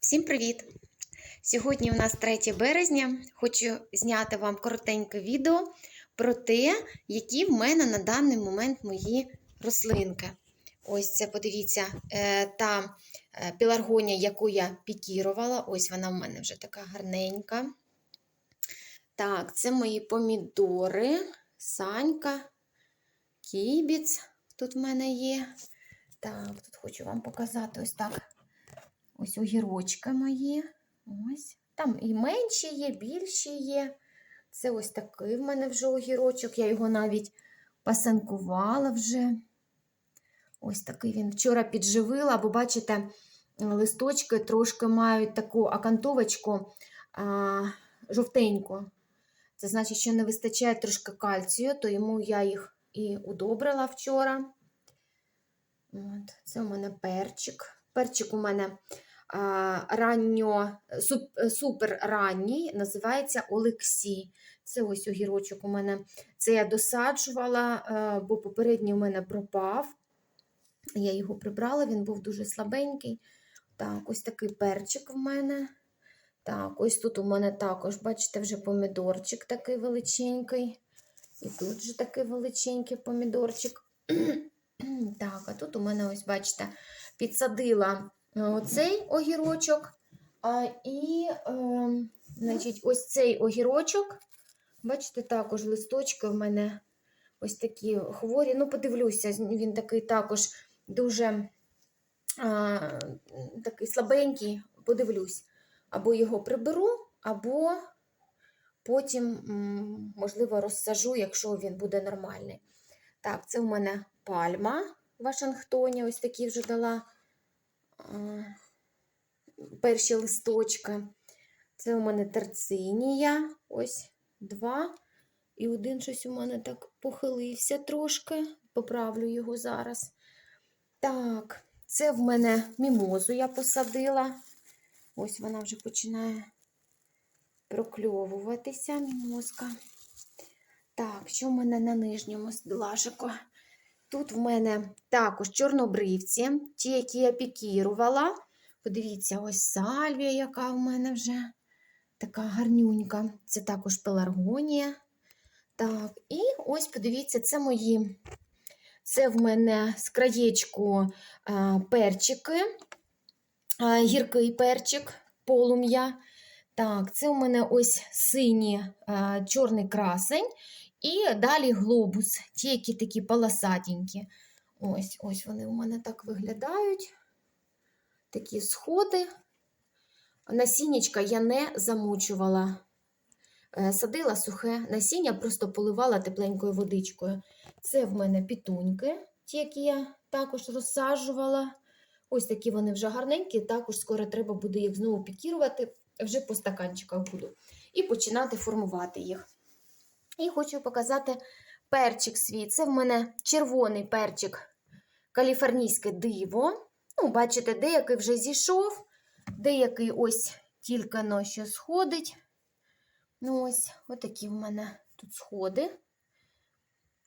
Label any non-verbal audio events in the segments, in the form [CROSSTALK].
Всім привіт! Сьогодні у нас 3 березня. Хочу зняти вам коротеньке відео про те, які в мене на даний момент мої рослинки. Ось це, подивіться, е, та е, пеларгонія, яку я пікірувала. Ось вона в мене вже така гарненька. Так, це мої помідори, санька, кібіц. Тут в мене є. Так, тут хочу вам показати ось так. Ось огірочки мої. Ось. Там і менші є, більші є. Це ось такий в мене вже огірочок. Я його навіть пасанкувала вже. Ось такий він вчора підживила, бо, бачите, листочки трошки мають таку акантовочку а, жовтеньку. Це значить, що не вистачає трошки кальцію, то йому я їх і удобрила вчора. От, Це у мене перчик. Перчик у мене ранньо, суп, супер ранній, називається Олексій. Це ось огірочок у мене. Це я досаджувала, бо попередній у мене пропав. Я його прибрала, він був дуже слабенький. Так, ось такий перчик в мене. Так, ось тут у мене також, бачите, вже помідорчик такий величенький. І тут же такий величенький помідорчик. [CLEARS THROAT] Так, а тут у мене, ось, бачите, підсадила оцей огірочок. А, І, е, значить, ось цей огірочок. Бачите, також листочки в мене ось такі хворі. Ну, подивлюся, він такий також дуже а, такий слабенький. Подивлюсь, або його приберу, або потім, можливо, розсажу, якщо він буде нормальний. Так, це в мене пальма в Вашингтоні. Ось такі вже дала перші листочки. Це у мене терцинія. Ось два. І один щось у мене так похилився трошки. Поправлю його зараз. Так, це в мене мімозу я посадила. Ось вона вже починає прокльовуватися, мімозка. Так, що в мене на нижньому лашику? Тут в мене також чорнобривці, ті, які я пікірувала. Подивіться, ось сальвія, яка в мене вже така гарнюнька. Це також пеларгонія. Так, і ось подивіться, це мої. Це в мене з краєчку а, перчики, а, гіркий перчик, полум'я. Так, це у мене ось синій а, чорний красень. І далі глобус, ті, які такі полосатенькі. Ось ось вони у мене так виглядають. Такі сходи. Насіннячка я не замочувала. Садила сухе насіння, просто поливала тепленькою водичкою. Це в мене пітуньки, ті, які я також розсаджувала. Ось такі вони вже гарненькі, також скоро треба буде їх знову пікірувати, вже по стаканчиках буду. І починати формувати їх. І хочу показати перчик свій. Це в мене червоний перчик каліфорнійське диво. Ну, Бачите, деякий вже зійшов, деякий ось тільки но що сходить. Ну, ось, отакі в мене тут сходи.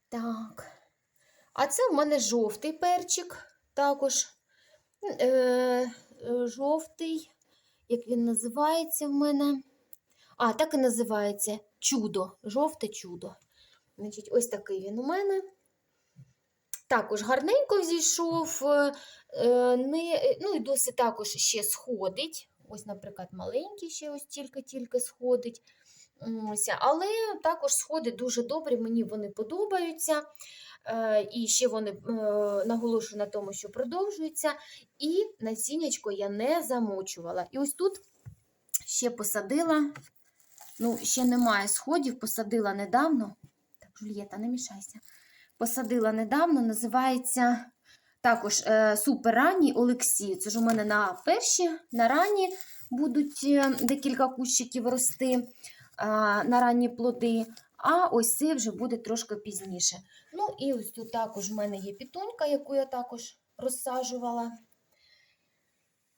Так. А це в мене жовтий перчик. Також е, е, жовтий, як він називається в мене. А, так і називається чудо, жовте чудо. Значить, Ось такий він у мене. Також гарненько взійшов, е, не, ну і досить також ще сходить. Ось, наприклад, маленький ще ось тільки-тільки сходить. Ось, Але також сходи дуже добрі, мені вони подобаються. Е, І ще вони е, наголошую на тому, що продовжуються. І насіннячко я не замочувала. І ось тут ще посадила. Ну, ще немає сходів, посадила недавно. Так, Жульєта, не мішайся. Посадила недавно, називається також е, супер ранній Олексій. Це ж у мене на перші, на ранні будуть е, декілька кущиків рости е, на ранні плоди. А ось це вже буде трошки пізніше. Ну, і ось тут також в мене є пітунька, яку я також розсаджувала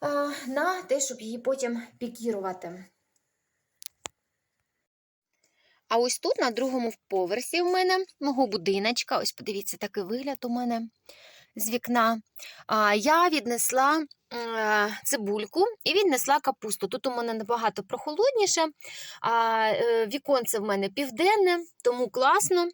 е, на те, щоб її потім пікірувати. А ось тут, на другому поверсі, в мене мого будиночка, ось подивіться, такий вигляд у мене. з вікна, я віднесла е, цибульку і віднесла капусту. Тут у мене набагато прохолодніше, е, віконце в мене південне, тому класно.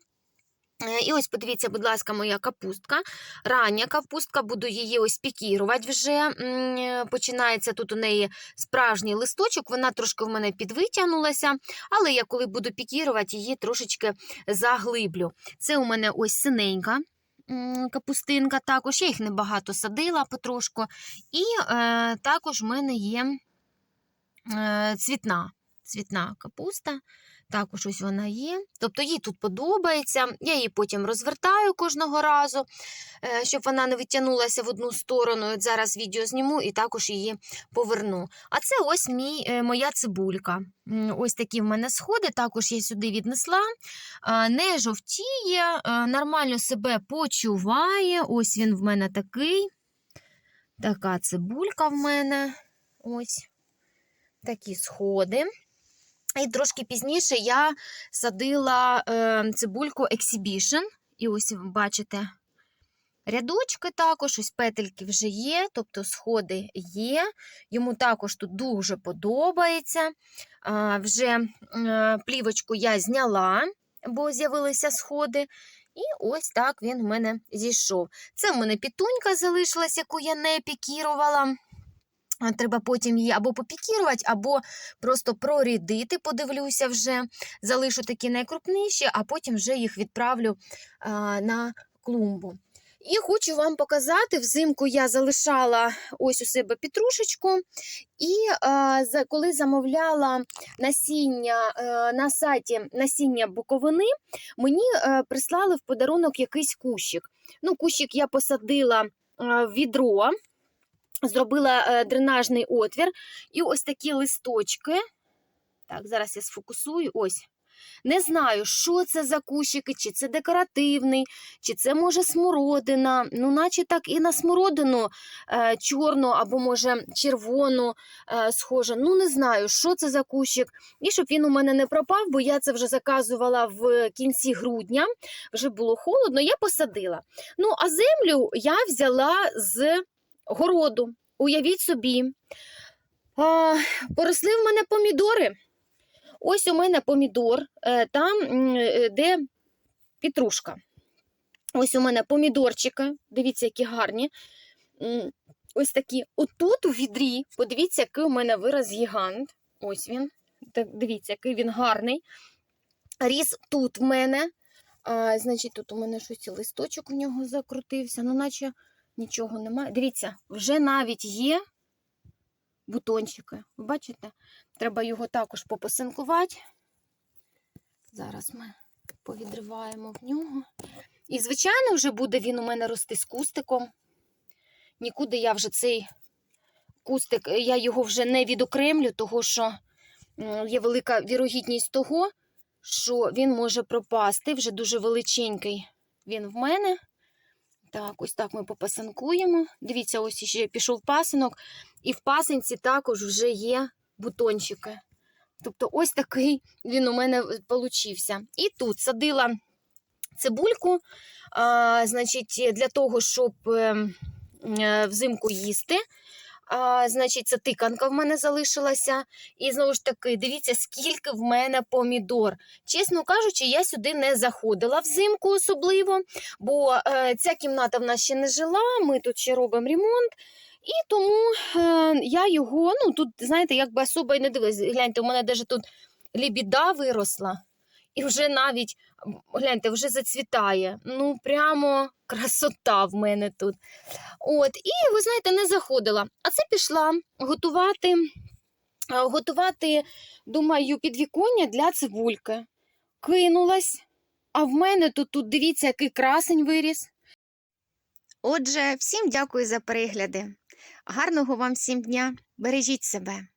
Е, І ось подивіться, будь ласка, моя капустка. Рання капустка, буду її ось пікірувати вже. Е, Починається тут у неї справжній листочок, вона трошки в мене підвитягнулася, але я коли буду пікірувати, її трошечки заглиблю. Це у мене ось синенька капустинка, також я їх небагато садила потрошку. І е, також в мене є е, цвітна, цвітна капуста. Також ось вона є. Тобто їй тут подобається. Я її потім розвертаю кожного разу, е, щоб вона не витягнулася в одну сторону. От зараз відео зніму і також її поверну. А це ось мій, е, моя цибулька. Ось такі в мене сходи, також я сюди віднесла. Не жовтіє, е, нормально себе почуває. Ось він в мене такий. Така цибулька в мене. Ось такі сходи. І трошки пізніше я садила е, цибульку Exhibition. І ось ви бачите рядочки також, ось петельки вже є, тобто сходи є. Йому також тут дуже подобається. А, вже е, плівочку я зняла, бо з'явилися сходи. І ось так він в мене зійшов. Це в мене пітунька залишилась, яку я не пікірувала. Треба потім її або попікірувати, або просто прорідити, подивлюся вже, залишу такі найкрупніші, а потім вже їх відправлю на клумбу. І хочу вам показати, взимку я залишала ось у себе петрушечку, і за, коли замовляла насіння е, на сайті насіння Буковини, мені е, прислали в подарунок якийсь кущик. Ну, кущик я посадила е, в відро зробила е, дренажний отвір. І ось такі листочки. Так, зараз я сфокусую. Ось. Не знаю, що це за кущики, чи це декоративний, чи це може смородина. Ну, наче так і на смородину е, чорну або, може, червону е, схоже. Ну, не знаю, що це за кущик. І щоб він у мене не пропав, бо я це вже заказувала в кінці грудня, вже було холодно, я посадила. Ну, а землю я взяла з городу. Уявіть собі. А, поросли в мене помідори. Ось у мене помідор, е, там, е, де петрушка. Ось у мене помідорчики. Дивіться, які гарні. Ось такі. Отут у відрі, подивіться, який у мене вираз гігант. Ось він. Дивіться, який він гарний. Ріс тут в мене. А, значить, тут у мене щось листочок в нього закрутився. Ну, наче нічого немає. Дивіться, вже навіть є бутончики. Ви бачите? Треба його також попосинкувати. Зараз ми повідриваємо в нього. І, звичайно, вже буде він у мене рости з кустиком. Нікуди я вже цей кустик, я його вже не відокремлю, тому що є велика вірогідність того, що він може пропасти. Вже дуже величенький він в мене. Так, ось так ми попасанкуємо. Дивіться, ось ще пішов пасинок, і в пасинці також вже є бутончики. Тобто, ось такий він у мене получився. І тут садила цибульку, а, значить, для того, щоб е, е, взимку їсти. А, значить, це тиканка в мене залишилася. І знову ж таки, дивіться, скільки в мене помідор. Чесно кажучи, я сюди не заходила взимку особливо, бо е, ця кімната в нас ще не жила, ми тут ще робимо ремонт. І тому е, я його, ну тут, знаєте, якби особо і не дивилась. Гляньте, у мене навіть тут лібіда виросла, і вже навіть, гляньте, вже зацвітає. Ну, прямо красота в мене тут. От, і ви знаєте, не заходила. А це пішла готувати, е, готувати, думаю, підвіконня для цибульки. Кинулась. А в мене тут, тут дивіться, який красень виріс. Отже, всім дякую за перегляди. Гарного вам всім дня. Бережіть себе.